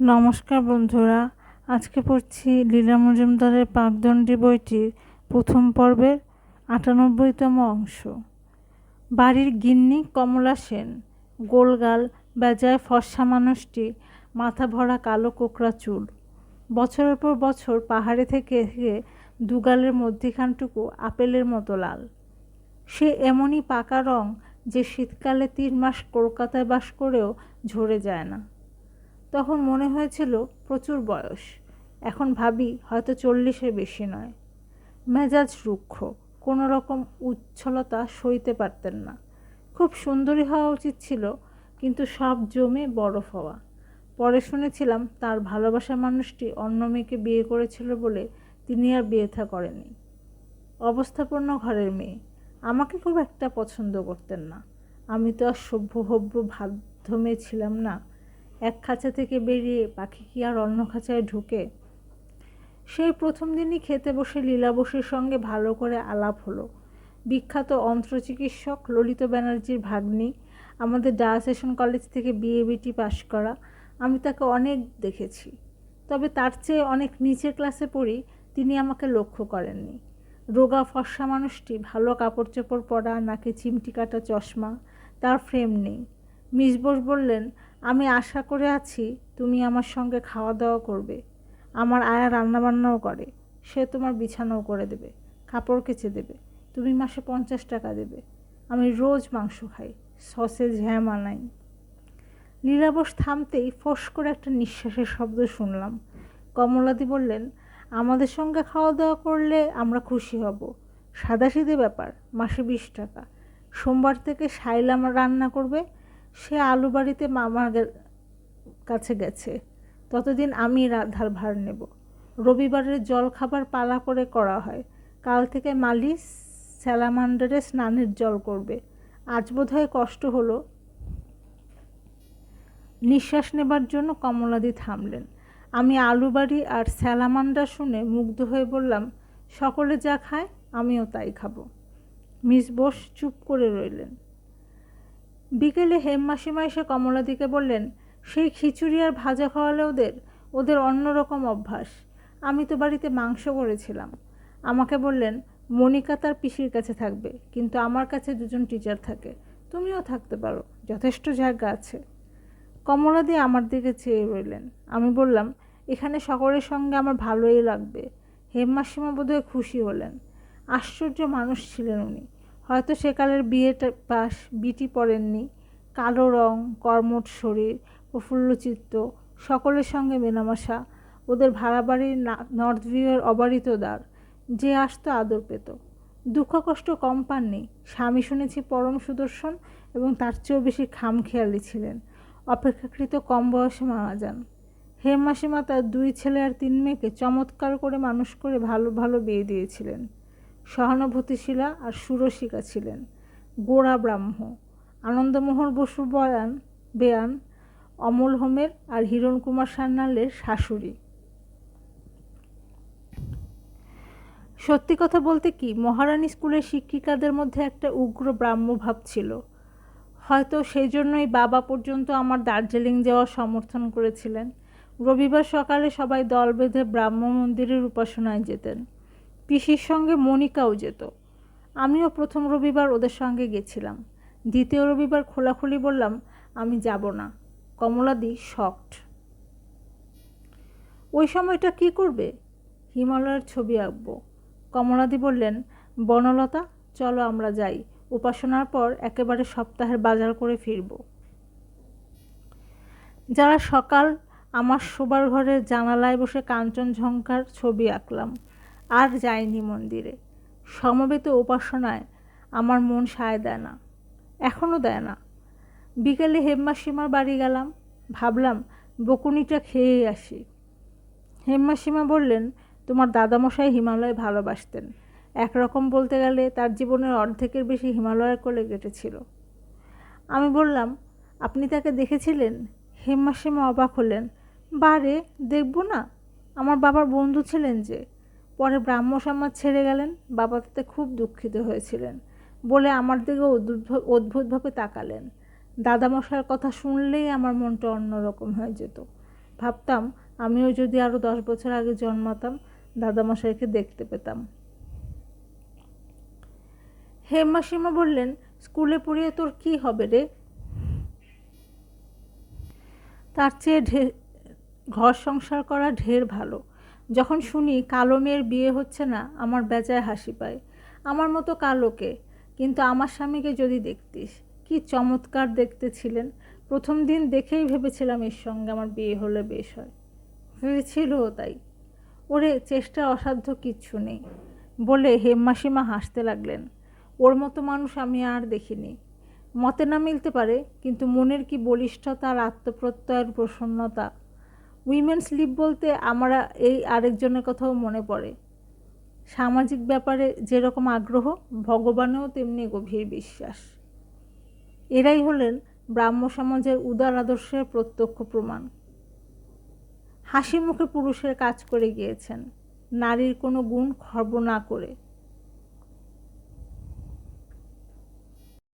নমস্কার বন্ধুরা, আজকে পড়ছি লীলা মজুমদারের পাকদণ্ডী বইটির প্রথম পর্বের আটানব্বইতম অংশ। বাড়ির গিন্নি কমলা সেন, গোলগাল, বেজায় ফর্সা মানুষটি, মাথা ভরা কালো কোকড়া চুল। বছরের পর বছর পাহাড়ে থেকে থেকে দুগালের মধ্যিখানটুকু আপেলের মতো লাল। সে এমনই পাকা রং যে শীতকালে তিন মাস কলকাতায় বাস করেও ঝরে যায় না। তখন মনে হয়েছিল প্রচুর বয়স। এখন ভাবি হয়তো চল্লিশের বেশি নয়। মেজাজ রুক্ষ, কোনো রকম উচ্ছলতা সইতে পারতেন না। খুব সুন্দরী হওয়া উচিত ছিল, কিন্তু সব জমে বরফ হওয়া। পরে শুনেছিলাম তার ভালোবাসা মানুষটি অন্য মেয়েকে বিয়ে করেছিল বলে তিনি আর বিয়ে থা করেনি অবস্থাপন্ন ঘরের মেয়ে। আমাকে খুব একটা পছন্দ করতেন না। আমি তো আর সভ্যভব্য বাধ্য মেয়ে ছিলাম না। এক খাঁচা থেকে বেরিয়ে পাখি কি আর অন্য খাঁচায় ঢুকে? সেই প্রথম দিনই খেতে বসে লীলা বসুর সঙ্গে ভালো করে আলাপ হলো। বিখ্যাত অন্ত্রচিকিৎসক ললিত ব্যানার্জির ভাগ্নি, আমাদের ডায়াসেশন কলেজ থেকে বিএ বিটি পাশ করা, আমি তাকে অনেক দেখেছি। তবে তার চেয়ে অনেক নিচের ক্লাসে পড়ি, তিনি আমাকে লক্ষ্য করেননি। রোগা ফর্সা মানুষটি ভালো কাপড় চোপড় পরা, নাকি চিমটি কাটা চশমা, তার ফ্রেম নেই। মিসবোস বললেন আমি আশা করে আছি তুমি আমার সঙ্গে খাওয়া দাওয়া করবে। আমার আয়া রান্নাবান্নাও করে। সে তোমার বিছানাও করে দেবে, কাপড় কেচে দেবে, তুমি মাসে পঞ্চাশ টাকা দেবে। আমি রোজ মাংস খাই, সসেজ হ্যাম আনাই লীলাবস থামতেই ফস করে একটা নিঃশ্বাসের শব্দ শুনলাম। কমলাদি বললেন, আমাদের সঙ্গে খাওয়া দাওয়া করলে আমরা খুশি হব। সাদাসিদে ব্যাপার, মাসে বিশ টাকা। সোমবার থেকে সাইলাম রান্না করবে সে আলু বাড়িতে মামার কাছে গেছে। ততদিন আমি রাধার ভার নেব। রবিবারের জল খাবার পালা করে করা হয়। কাল থেকে মালিশ স্যালামান্ডারে স্নানের জল করবে। আজ বোধহয় কষ্ট হলো। নিঃশ্বাস নেবার জন্য কমলাদি থামলেন। আমি আলুবাড়ি আর স্যালামান্ডা শুনে মুগ্ধ হয়ে বললাম, সকলে যা খায়, আমিও তাই খাব। মিস বোস চুপ করে রইলেন। বিকেলে হেমমাসিমা এসে কমলাদিকে বললেন, সেই খিচুড়ি আর ভাজা খাওয়ালে ওদের ওদের অন্যরকম অভ্যাস। আমি তো বাড়িতে মাংস করেছিলাম। আমাকে বললেন, মনিকা তার পিসির কাছে থাকবে, কিন্তু আমার কাছে দুজন টিচার থাকে। তুমিও থাকতে পারো, যথেষ্ট জায়গা আছে। কমলাদি আমার দিকে চেয়ে রইলেন। আমি বললাম, এখানে সকলের সঙ্গে আমার ভালোই লাগবে। হেমমাসিমা বোধহয় খুশি হলেন। আশ্চর্য মানুষ ছিলেন উনি। হয়তো সেকালের বিয়েটা পাশ বিটি পড়েননি কালো রং, কর্মট শরীর প্রফুল্লচিত্ত সকলের সঙ্গে মেলামেশা। ওদের ভাড়া বাড়ির নর্থ ভিউয়ের অবারিত দ্বার। যে আসতো আদর পেত। দুঃখ কষ্ট কম পাননি। স্বামী শুনেছি পরম সুদর্শন এবং তার চেয়েও বেশি খামখেয়ালি ছিলেন। অপেক্ষাকৃত কম বয়সে মারা যান। হেম মাসিমা তার দুই ছেলে আর তিন মেয়েকে চমৎকার করে মানুষ করে ভালো ভালো বিয়ে দিয়েছিলেন। সহানুভূতিশীলা আর সুরসিকা ছিলেন। গোড়া ব্রাহ্ম। আনন্দমোহন বসু বয়ান, বেয়ান, অমল হোমের আর হিরণ কুমার সান্যালের শাশুড়ি। সত্যি কথা বলতে কি, মহারানী স্কুলের শিক্ষিকাদের মধ্যে একটা উগ্র ব্রাহ্মভাব ছিল। হয়তো সেই জন্যই বাবা পর্যন্ত আমার দার্জিলিং যাওয়ার সমর্থন করেছিলেন। রবিবার সকালে সবাই দল বেঁধে ব্রাহ্ম মন্দিরের উপাসনায় যেতেন। পিসির সঙ্গে মনিকাও যেত। আমিও প্রথম রবিবার ওদের সঙ্গে গেছিলাম। দ্বিতীয় রবিবার খোলাখুলি বললাম, আমি যাব না। কমলাদি শকড। ওই সময়টা কি করবে? হিমালয়ের ছবি আঁকবো। কমলাদি বললেন, বনলতা, চলো আমরা যাই। উপাসনার পর একেবারে সপ্তাহের বাজার করে ফিরব। যারা সকাল আমার শোবার ঘরের জানালায় বসে কাঞ্চনঝঙ্কার ছবি আঁকলাম আর যায়নি মন্দিরে। সমবেত উপাসনায় আমার মন সায় দেয় না, এখনও দেয় না। বিকেলে হেমমাসিমার বাড়ি গেলাম, ভাবলাম বকুনিটা খেয়েই আসি। হেমমাসিমা বললেন, তোমার দাদামশাই হিমালয় ভালোবাসতেন। একরকম বলতে গেলে তার জীবনের অর্ধেকের বেশি হিমালয়ের কোলে কেটেছিল। আমি বললাম, আপনি তাকে দেখেছিলেন? হেমমাসিমা অবাক হলেন, বারে, দেখব না? আমার বাবার বন্ধু ছিলেন যে। পরে ব্রাহ্ম সমাজ ছেড়ে গেলেন, বাবা তাতে খুব দুঃখিত হয়েছিলেন বলে আমার দিকে অদ্ভুতভাবে তাকালেন। দাদামশার কথা শুনলেই আমার মনটা অন্যরকম হয়ে যেত। ভাবতাম, আমিও যদি আরও দশ বছর আগে জন্মাতাম, দাদামশাইকে দেখতে পেতাম। হেমাসীমা বললেন, স্কুলে পড়িয়ে তোর কি হবে রে? তার চেয়ে ঢে ঘর সংসার করা ঢের ভালো। যখন শুনি কালো মেয়ের বিয়ে হচ্ছে না, আমার বেজায় হাসি পায়। আমার মতো কালোকে, কিন্তু আমার স্বামীকে যদি দেখতিস, কি চমৎকার দেখতে ছিলেন প্রথম দিন দেখেই ভেবেছিলাম এর সঙ্গে আমার বিয়ে হলে বেশ হয়। হয়েছিলও তাই। ওরে, চেষ্টা অসাধ্য কিচ্ছু নেই। বলে হেমমাসিমা হাসতে লাগলেন। ওর মতো মানুষ আমি আর দেখিনি। মতে না মিলতে পারে, কিন্তু মনের কি বলিষ্ঠতা আর আত্মপ্রত্যয়ের প্রসন্নতা উইমেন্স লিভ বলতে আমরা এই আরেকজনের কথাও মনে পড়ে। সামাজিক ব্যাপারে যেরকম আগ্রহ, ভগবানেও তেমনি গভীর বিশ্বাস। এরাই হলেন ব্রাহ্ম সমাজের উদার আদর্শের প্রত্যক্ষ প্রমাণ। হাসি মুখে পুরুষের কাজ করে গিয়েছেন। নারীর কোনো গুণ খর্ব না করে।